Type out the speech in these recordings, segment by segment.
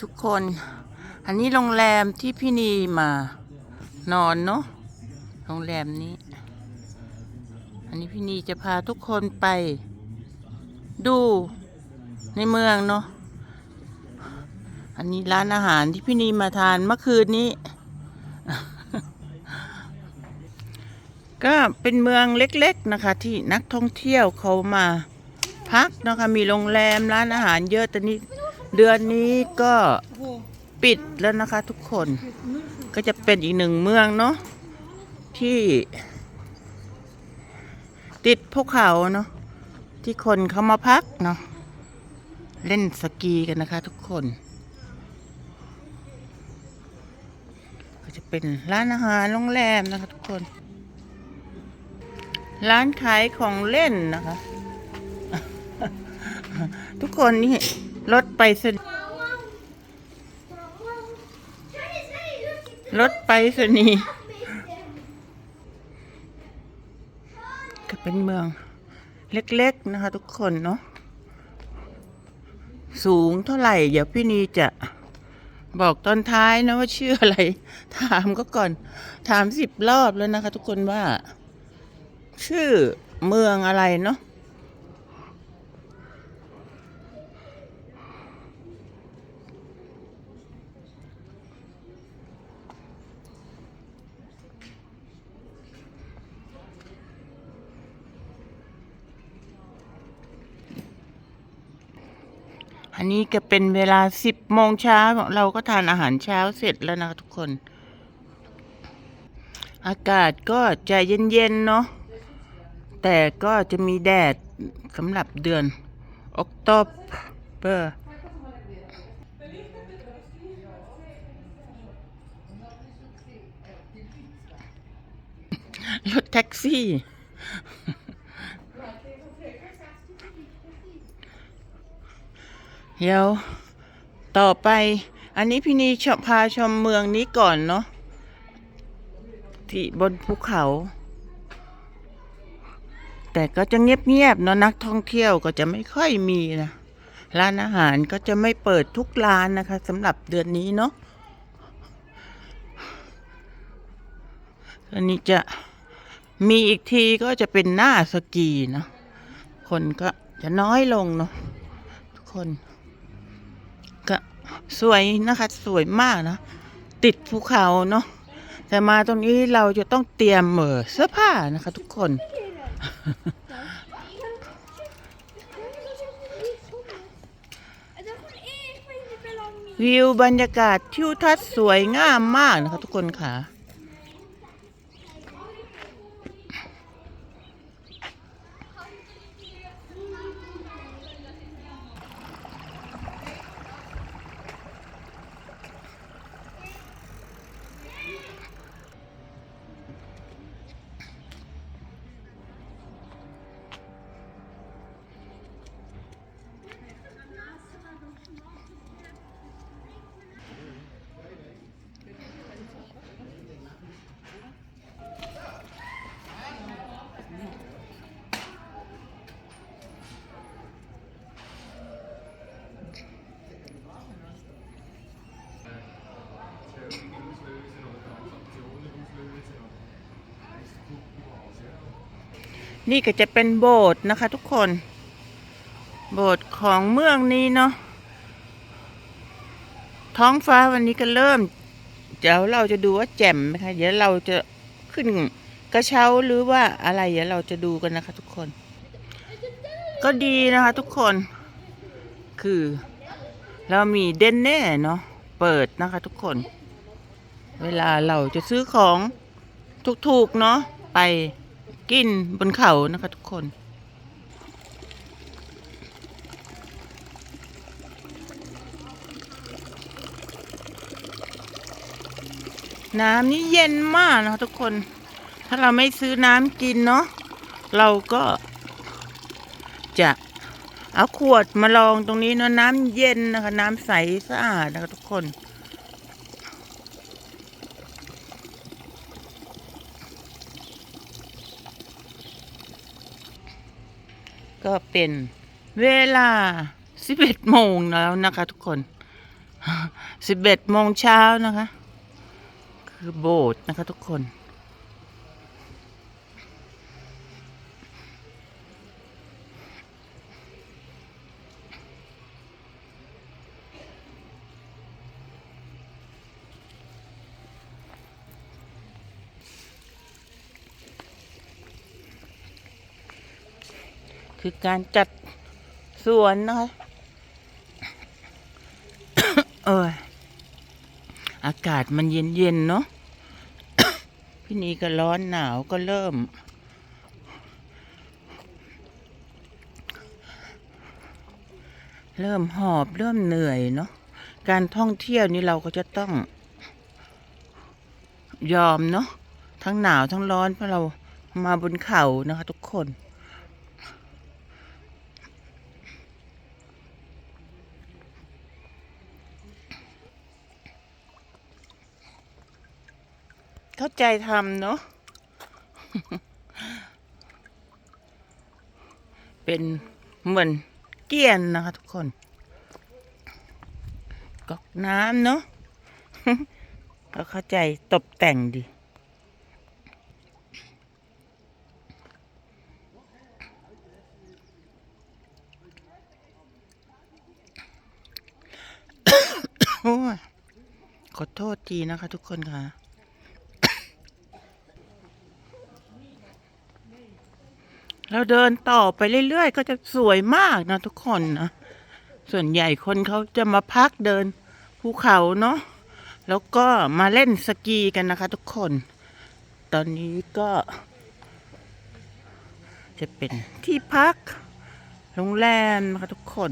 ทุกคน อันนี้โรงแรมที่พี่นีมานอนเนาะโรงแรมนี้ อันนี้พี่นีจะพาทุกคนไป ดูในเมืองเนาะอันนี้ร้านอาหารที่พี่นีมาทานเมื่อคืนนี้ ก็เป็นเมืองเล็กๆนะคะ ที่นักท่องเที่ยวเขามาพักนะคะมีโรงแรมร้านอาหารเยอะแต่นี้ เดือนนี้ก็ปิดแล้วนะคะทุกคนก็จะเป็นอีกหนึ่งเมืองเนาะที่ ติดภูเขาเนาะที่คนเขามาพักเนาะเล่นสกีกันนะคะทุกคน ก็จะเป็นร้านอาหารโรงแรมนะคะทุกคน ร้านขายของเล่นนะคะ ทุกคนนี่ รถไปสนีรถไปสนีก็เป็นเมืองเล็กๆนะคะทุกคนเนาะ สูงเท่าไหร่ เดี๋ยวพี่นีจะบอกตอนท้ายนะว่าชื่ออะไร ถามก็ก่อน ถามสิบรอบแล้วนะคะทุกคนว่า ชื่อเมืองอะไรเนาะ อันนี้ก็เป็นเวลาสิบโมงเช้าเราก็ทานอาหารเช้าเสร็จแล้วนะทุกคน อากาศก็จะเย็นๆเนาะแต่ก็จะมีแดดสำหรับเดือนออกตบเบอร์รถแท็กซี่ เดี๋ยวต่อไป อันนี้พี่นีชพาชมเมืองนี้ก่อนเนาะที่บนภูเขา แต่ก็จะเงียบๆเนาะนักท่องเที่ยวก็จะไม่ค่อยมีนะร้านอาหารก็จะไม่เปิดทุกร้านนะคะสำหรับเดือนนี้เนาะอันนี้จะมีอีกทีก็จะเป็นหน้าสกีเนาะคนก็จะน้อยลงเนาะทุกคน สวยนะคะ สวยมากนะ ติดภูเขาเนาะแต่มาตรงนี้เราจะต้องเตรียมเออเสื้อผ้านะคะ ทุกคน วิวบรรยากาศทิวทัศน์สวยงามมากนะคะ ทุกคนค่ะ นี่ก็จะเป็นโบสถ์นะคะ ทุกคน โบสถ์ของเมืองนี้เนาะท้องฟ้าวันนี้ก็เริ่มเดี๋ยวเราจะดูว่าแจ่มไหมคะเดี๋ยวเราจะขึ้นกระเช้าหรือว่าอะไรเดี๋ยวเราจะดูกันนะคะ ทุกคน ก็ดีนะคะ ทุกคน คือ เรามีเดนเน่เนาะเปิดนะคะ ทุกคน เวลาเราจะซื้อของถูกๆเนาะไป กินบนเขานะคะ ทุกคน น้ำนี่เย็นมากนะคะทุกคน ถ้าเราไม่ซื้อน้ำกินเนาะเราก็จะเอาขวดมาลองตรงนี้เนาะน้ำเย็นนะคะ น้ำใสสะอาดนะคะทุกคน ก็เป็นเวลา 11 โมงแล้วนะคะทุกคนสิบเอ็ดโมงเช้านะคะ คือโบสถ์นะคะทุกคน คือการจัดสวนนะคะเอออากาศมันเย็นๆเนาะพี่นีก็ร้อนหนาวก็เริ่ม เริ่มหอบเริ่มเหนื่อยเนาะการท่องเที่ยวนี่เราก็จะต้องยอมเนาะทั้งหนาวทั้งร้อนเพราะเรามาบนเขานะคะทุกคน ใจทำเนาะเป็นเหมือนเกียนนะคะทุกคนก๊อกน้ำเนาะก็เข้าใจตกแต่งดีโอ้ขอโทษทีนะคะทุกคนค่ะ เราเดินต่อไปเรื่อยๆ ก็จะสวยมากนะทุกคนนะ ส่วนใหญ่คนเขาจะมาพักเดินภูเขาเนาะ แล้วก็มาเล่นสกีกันนะคะทุกคน ตอนนี้ก็ จะเป็นที่พัก โรงแรมนะคะทุกคน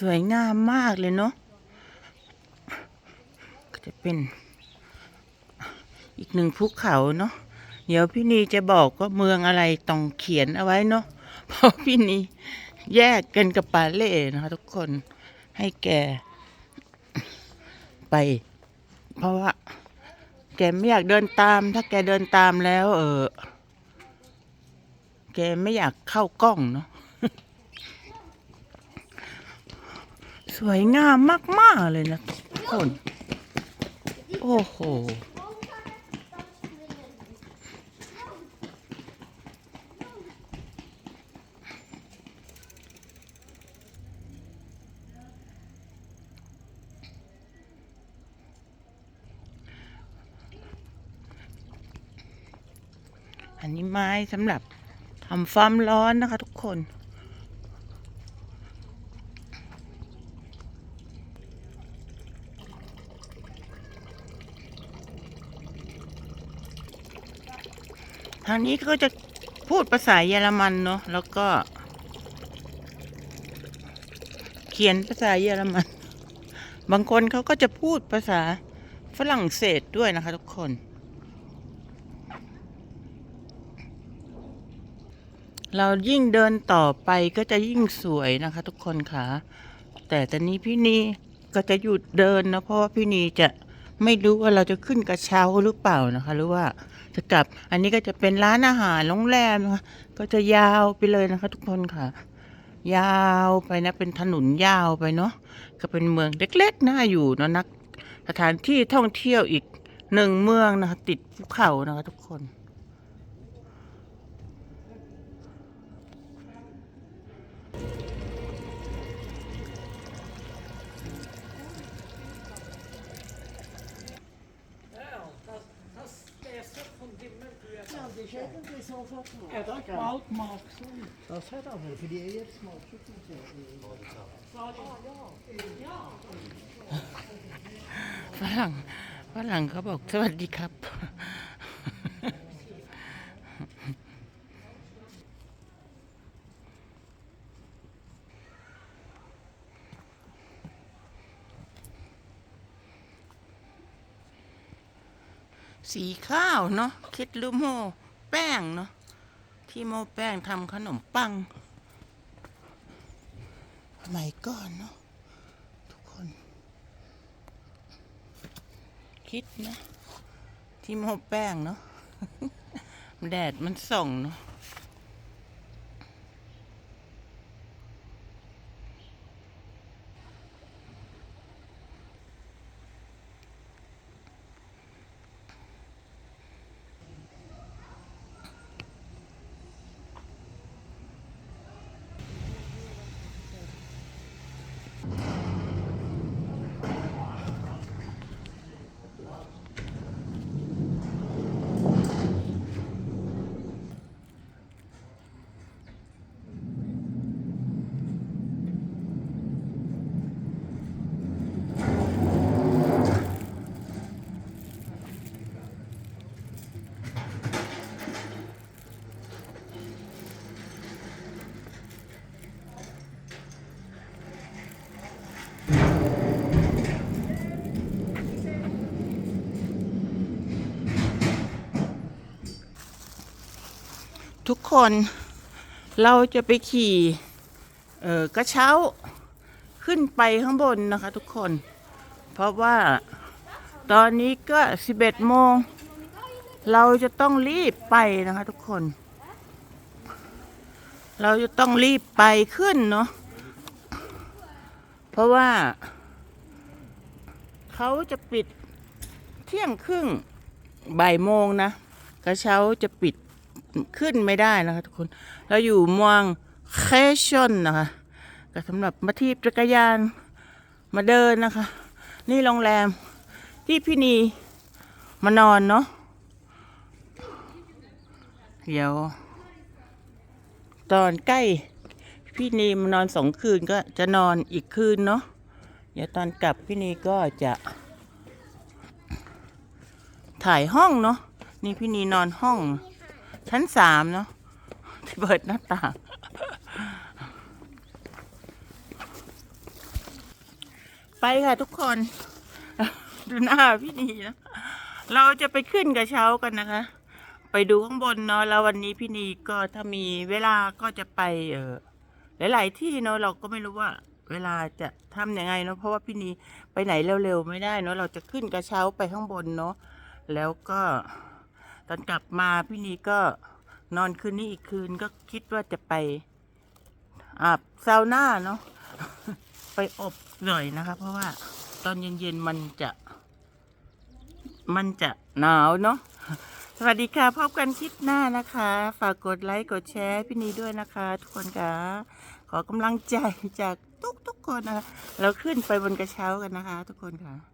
สวยงามมากเลยเนาะก็จะเป็น อีกหนึ่งภูเขาเนาะเดี๋ยวพี่นีจะบอกว่าเมืองอะไรต้องเขียนเอาไว้เนาะเพราะพี่นีแยกกันกับปาเล่นะคะทุกคนให้แกไป เพราะว่า แกไม่อยากเดินตาม ถ้าแกเดินตามแล้ว เออ แกไม่อยากเข้ากล้องเนาะ สวยงามมาก ๆ เลยนะทุกคน โอ้โห อันนี้ไม้สำหรับทำฟาร์มร้อนนะคะทุกคน ทางนี้ก็จะพูดภาษาเยอรมันเนาะแล้วก็ เขียนภาษาเยอรมัน บางคนเขาก็จะพูดภาษาฝรั่งเศสด้วยนะคะทุกคน เรายิ่งเดินต่อไปก็จะยิ่งสวยนะคะทุกคนค่ะ แต่ตอนนี้พี่นีก็จะหยุดเดินนะเพราะว่าพี่นีจะไม่รู้ว่าเราจะขึ้นกระเช้าหรือเปล่านะคะ หรือว่า จะกลับ อันนี้ก็จะเป็นร้านอาหารโรงแรมนะคะก็จะยาวไปเลยนะคะ ทุกคนค่ะ ยาวไปนะ เป็นถนนยาวไปเนาะก็เป็นเมืองเล็กๆน่าอยู่เนาะนักสถานที่ท่องเที่ยวอีกหนึ่งเมืองนะคะ ติดภูเขานะคะ ทุกคน Ja, det is eigenlijk zo van. Ja, dat maakt maakt sorry. Dat is het al, voor die eerst smaak zoek niet. ฝรั่งฝรั่งเขาบอกสวัสดีครับ สีข้าวเนาะคิดหรือโม แป้งเนาะที่โมแป้งทำขนมปังสมัยก่อนเนาะทุกคน คิดนะ ที่โมแป้งเนาะแดดมันส่องเนาะ ทุกคน เราจะไปขี่เออกระเช้าขึ้นไปข้างบนนะคะทุกคน เพราะว่าตอนนี้ก็สิบเอ็ดโมง เราจะต้องรีบไปนะคะทุกคน เราจะต้องรีบไปขึ้นเนาะ เพราะว่า เขาจะปิดเที่ยงครึ่งบ่ายโมงนะ กระเช้าจะปิด ขึ้นไม่ได้นะคะทุกคน เราอยู่เมืองเคชอนนะคะก็สำหรับมาที่จักรยานมาเดินนะคะ นี่โรงแรมที่พี่นีมานอนเนาะเดี๋ยว ตอนใกล้พี่นีมานอนสองคืนก็จะนอนอีกคืนเนาะเดี๋ยวตอนกลับพี่นีก็จะถ่ายห้องเนาะนี่พี่นีนอนห้อง ชั้นสามเนาะที่เปิดหน้าต่างไปค่ะทุกคน ดูหน้าพี่นีนะ เราจะไปขึ้นกระเช้ากันนะคะ ไปดูข้างบนเนาะแล้ววันนี้พี่นีก็ถ้ามีเวลาก็จะไปเออหลาย ๆ ที่เนาะเราก็ไม่รู้ว่า เวลาจะทำยังไงเนาะเพราะว่าพี่นีไปไหนเร็ว ๆ ไม่ได้เนาะเราจะขึ้นกระเช้าไปข้างบนเนาะแล้วก็ ตอนกลับมาพี่นีก็นอนคืนนี้อีกคืนก็คิดว่าจะไปอาบซาวน่าเนาะไปอบหน่อยนะคะ เพราะว่าตอนเย็นๆมันจะ มันจะหนาวเนาะสวัสดีค่ะพบกันคลิปหน้านะคะ ฝากกดไลค์กดแชร์พี่นีด้วยนะคะ ทุกคนค่ะ ขอกำลังใจจากทุกๆคนนะคะ เราขึ้นไปบนกระเช้ากันนะคะ ทุกคนค่ะ